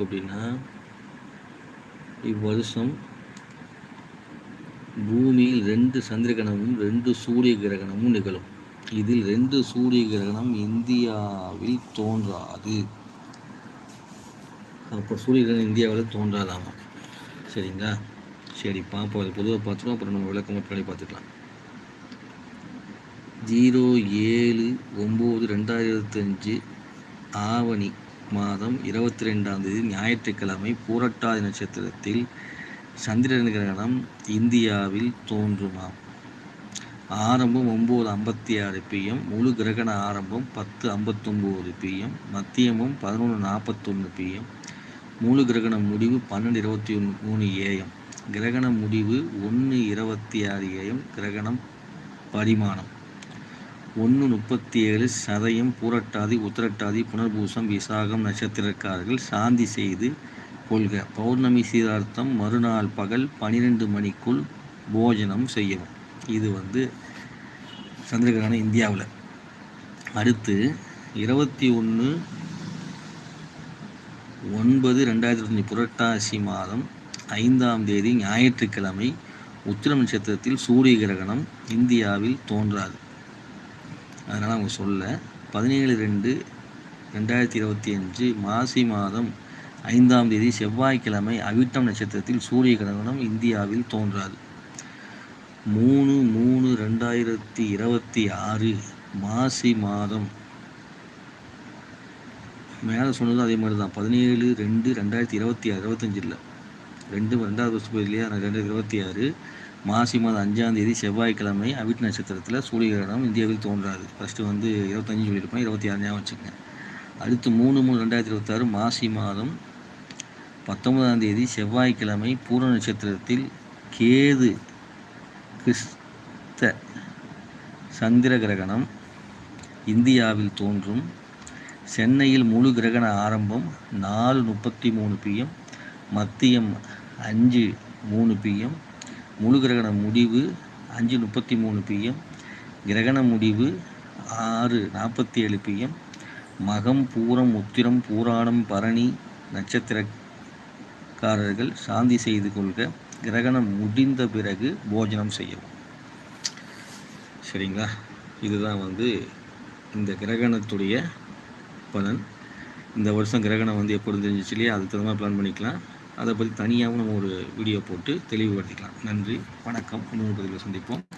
இருக்கும் அப்படின்னா இவ்வருஷம் பூமியில் ரெண்டு சந்திர கிரகணமும் ரெண்டு சூரிய கிரகணமும் நிகழும். இதில் ரெண்டு சூரிய கிரகணம் இந்தியாவில் தோன்றாது. அப்போ சூரிய கிரகணம் இந்தியாவில் தோன்றாதாமா? சரிங்களா? சரி பார்ப்போம். அது பொதுவாக பார்த்துருவோம் அப்புறம் நம்ம விளக்கம் பின்னாடி பார்த்துக்கலாம். ஜீரோ ஏழு ஒம்பது ரெண்டாயிரத்தஞ்சு ஆவணி. மாதம் இருபத்தி ரெண்டாம் தேதி ஞாயிற்றுக்கிழமை பூரட்டாதி நட்சத்திரத்தில் சந்திரன் கிரகணம் இந்தியாவில் தோன்றுமாம். ஆரம்பம் ஒம்பது ஐம்பத்தி ஆறு பிஎம் முழு கிரகண ஆரம்பம் பத்து ஐம்பத்தொம்போது பிஎம் மத்தியமும் பதினொன்று நாற்பத்தொன்று பிஎம் முழு கிரகண முடிவு பன்னெண்டு இருபத்தி ஒன்று மூணு ஏஎம் கிரகண முடிவு ஒன்று இருபத்தி ஆறு ஏஎம் கிரகணம் பரிமாணம். ஒன்று முப்பத்தி ஏழு சதயம் பூரட்டாதி உத்திரட்டாதி புனர்பூசம் விசாகம் நட்சத்திரக்காரர்கள் சாந்தி செய்து கொள்க. பௌர்ணமி சீதார்த்தம் மறுநாள் பகல் பனிரெண்டு மணிக்குள் போஜனம் செய்யணும். இது வந்து சந்திரகிரகணம் இந்தியாவில். அடுத்து இருபத்தி ஒன்று ஒன்பது ரெண்டாயிரத்தி இருபத்தஞ்சி புரட்டாசி மாதம் ஐந்தாம் தேதி ஞாயிற்றுக்கிழமை உத்திர நட்சத்திரத்தில் சூரிய கிரகணம் இந்தியாவில் தோன்றாது. அதனால் அவங்க சொல்ல பதினேழு ரெண்டு ரெண்டாயிரத்தி இருபத்தி அஞ்சு மாசி மாதம் ஐந்தாம் தேதி செவ்வாய்க்கிழமை அவிட்டம் நட்சத்திரத்தில் சூரிய கிரகணம் இந்தியாவில் தோன்றாது. மூணு மூணு ரெண்டாயிரத்தி இருபத்தி ஆறு மாசி மாதம். மேலே சொன்னதும் அதே மாதிரி தான் பதினேழு ரெண்டு ரெண்டாயிரத்தி இருபத்தி ஆறு இருபத்தஞ்சில் ரெண்டு ரெண்டாவது வருஷம் போய் இல்லையா? ரெண்டாயிரத்தி இருபத்தி ஆறு. மாசி மாதம் அஞ்சாம் தேதி செவ்வாய்க்கிழமை அவிட் நட்சத்திரத்தில் சூரிய கிரகணம் இந்தியாவில் தோன்றாது. ஃபஸ்ட்டு வந்து இருபத்தஞ்சு சொல்லியிருப்பேன் இருபத்தி ஆறு ஞாபகம் அடுத்து மூணு மூணு ரெண்டாயிரத்தி இருபத்தாறு மாசி மாதம் பத்தொன்பதாம் தேதி செவ்வாய்க்கிழமை பூர்ண நட்சத்திரத்தில் கேது கிறிஸ்த சந்திர கிரகணம் இந்தியாவில் தோன்றும். சென்னையில் முழு கிரகண ஆரம்பம் நாலு முப்பத்தி மூணு பிஎம் மத்தியம் அஞ்சு மூணு பிஎம் முழு கிரகண முடிவு அஞ்சு முப்பத்தி மூணு பிஎம் கிரகண முடிவு ஆறு நாற்பத்தி ஏழு பிஎம் மகம் பூரம் உத்திரம் பூராடம் பரணி நட்சத்திரக்காரர்கள் சாந்தி செய்து கொள்க. கிரகணம் முடிந்த பிறகு போஜனம் செய்யவும். சரிங்களா? இதுதான் வந்து இந்த கிரகணத்துடைய பலன். இந்த வருஷம் கிரகணம் வந்து எப்பொழுது தெரிஞ்சிச்சு இல்லையா? அதுக்கு தகுந்த மாதிரி பிளான் பண்ணிக்கலாம். அதை பற்றி தனியாகவும் நம்ம ஒரு வீடியோ போட்டு தெளிவுபடுத்திக்கலாம். நன்றி. வணக்கம். இன்னொரு பதிவில் சந்திப்போம்.